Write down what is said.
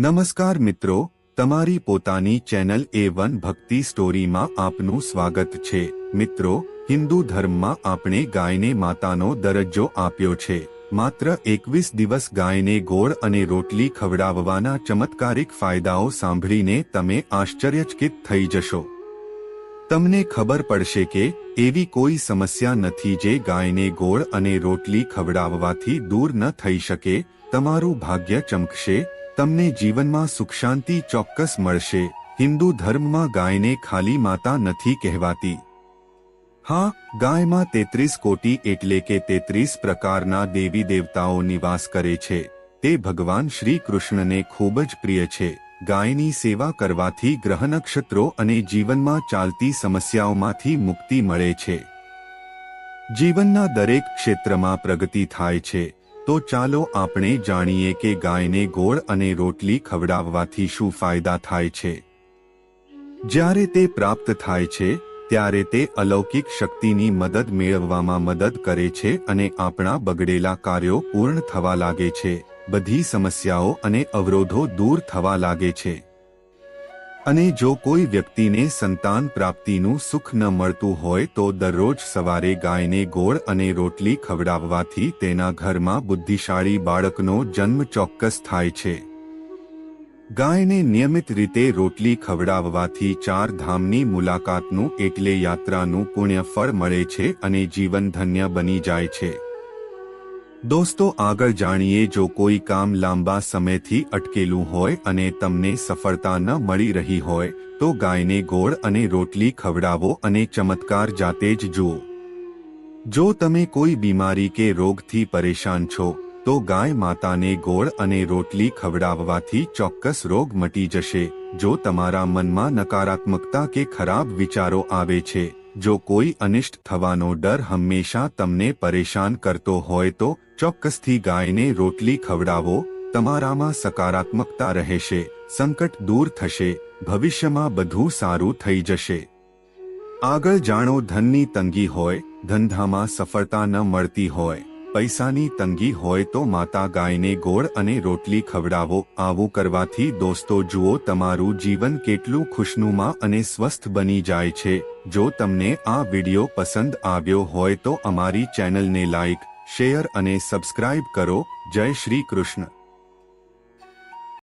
નમસ્કાર મિત્રો, તમારી પોતાની ચેનલ એ વન ભક્તિ સ્ટોરીમાં આપનું સ્વાગત છે. મિત્રો, હિન્દુ ધર્મમાં આપણે ગાયને માતાનો દરજ્જો આપ્યો છે. માત્ર એકવીસ દિવસ ગાયને ગોળ અને રોટલી ખવડાવવાના ચમત્કારિક ફાયદાઓ સાંભળીને તમે આશ્ચર્યચકિત થઈ જશો. તમને ખબર પડશે કે, એવી કોઈ સમસ્યા નથી જે ગાયને ગોળ અને રોટલી ખવડાવવાથી દૂર ન થઈ શકે. તમારું ભાગ્ય ચમકશે તમને જીવનમાં સુખ શાંતિ ચોક્કસ મળશે. હિન્દુ ધર્મમાં ગાયને ખાલી માતા નથી કહેવાતી. હા, ગાયમાં તેત્રીસ કોટી એટલે કે તેત્રીસ પ્રકારના દેવી દેવતાઓ નિવાસ કરે છે. તે ભગવાન શ્રી કૃષ્ણને ખૂબ જ પ્રિય છે. ગાયની સેવા કરવાથી ગ્રહ નક્ષત્રો અને જીવનમાં ચાલતી સમસ્યાઓમાંથી મુક્તિ મળે છે. જીવનના દરેક ક્ષેત્રમાં પ્રગતિ થાય છે. તો ચાલો આપણે જાણીએ કે ગાયને ગોળ અને રોટલી ખવડાવવાથી શું ફાયદા થાય છે. જ્યારે તે પ્રાપ્ત થાય છે, ત્યારે તે અલૌકિક શક્તિની મદદ મેળવવામાં મદદ કરે છે અને આપણા બગડેલા કાર્યો પૂર્ણ થવા લાગે છે, બધી સમસ્યાઓ અને અવરોધો દૂર થવા લાગે છે. અને જો કોઈ વ્યક્તિને સંતાન પ્રાપ્તિનું સુખ ન મળતું હોય તો દરરોજ સવારે ગાયને ગોળ અને રોટલી ખવડાવવાથી તેના ઘરમાં બુદ્ધિશાળી બાળકનો જન્મ ચોક્કસ થાય છે. ગાયને નિયમિત રીતે રોટલી ખવડાવવાથી ચાર ધામની મુલાકાતનું એટલે યાત્રાનું પુણ્ય ફળ મળે છે અને જીવન ધન્ય બની જાય છે. દોસ્તો, આગળ જાણીએ, જો કોઈ કામ લાંબા સમયથી અટકેલું હોય અને તમને સફળતા ન મળી રહી હોય, તો ગાયને ગોળ અને રોટલી ખવડાવો અને ચમત્કાર જાતે જ જુઓ. જો તમે કોઈ બીમારી કે રોગથી પરેશાન છો, તો ગાય માતાને ગોળ અને રોટલી ખવડાવવાથી ચોક્કસ રોગ મટી જશે, જો તમારા મનમાં નકારાત્મકતા કે ખરાબ વિચારો આવે છે. જો કોઈ અનિષ્ટ થવાનો ડર હંમેશા તમને પરેશાન કરતો હોય તો ચોક્કસથી ગાયને રોટલી ખવડાવો, તમારામાં સકારાત્મકતા રહેશે, સંકટ દૂર થશે, ભવિષ્યમાં બધું સારું થઈ જશે. આગળ જાણો ધનની તંગી હોય, ધંધામાં સફળતા ન મળતી હોય. પૈસાની તંગી હોય તો માતા ગાયને ગોળ અને રોટલી ખવડાવો. આવું કરવાથી દોસ્તો જુઓ તમારું જીવન કેટલું ખુશનુમા અને સ્વસ્થ બની જાય છે. જો તમને આ વિડિયો પસંદ આવ્યો હોય તો અમારી ચેનલને લાઇક શેર અને સબસ્ક્રાઇબ કરો. જય શ્રી કૃષ્ણ.